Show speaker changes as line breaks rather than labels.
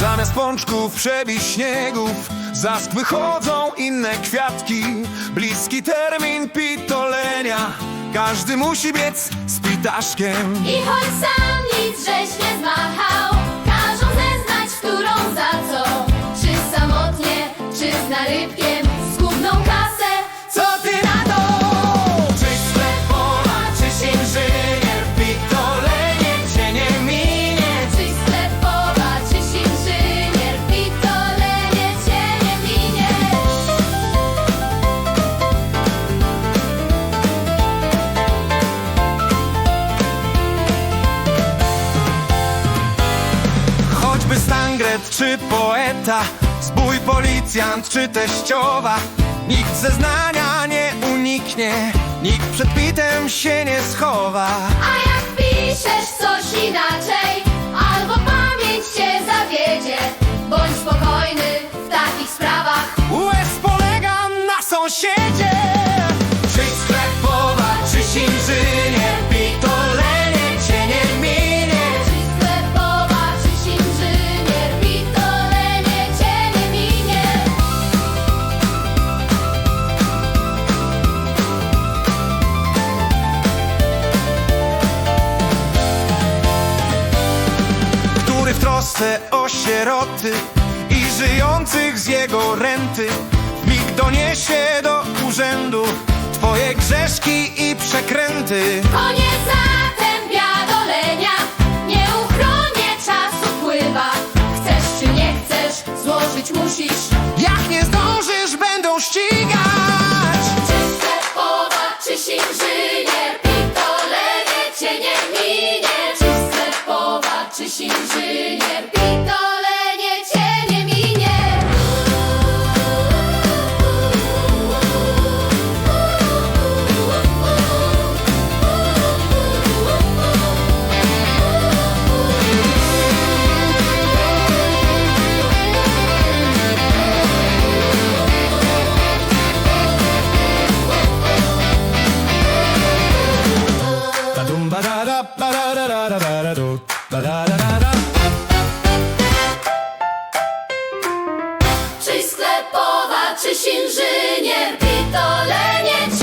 Zamiast pączków przebić śniegów wychodzą inne kwiatki. Bliski termin pitolenia Każdy musi biec z pitaszkiem.
I choć sam nic żeś
stangret czy poeta Zbój policjant czy teściowa. Nikt zeznania nie uniknie Nikt przed pitem się nie schowa.
A jak piszesz coś inaczej Albo pamięć cię zawiedzie Bądź spokojny w takich sprawach.
Łez polega na sąsiedzie trosce o sieroty I żyjących z jego renty. Mig doniesie do urzędu Twoje grzeszki i przekręty
sklepowa, czyś inżynier Pitolenie cię nie minie
Ba-dum, ba-da-da, ba-da-da-da-da-da-do, ba-da-da-da-da.
Czyś sklepowa, czyś inżynier Pitolenie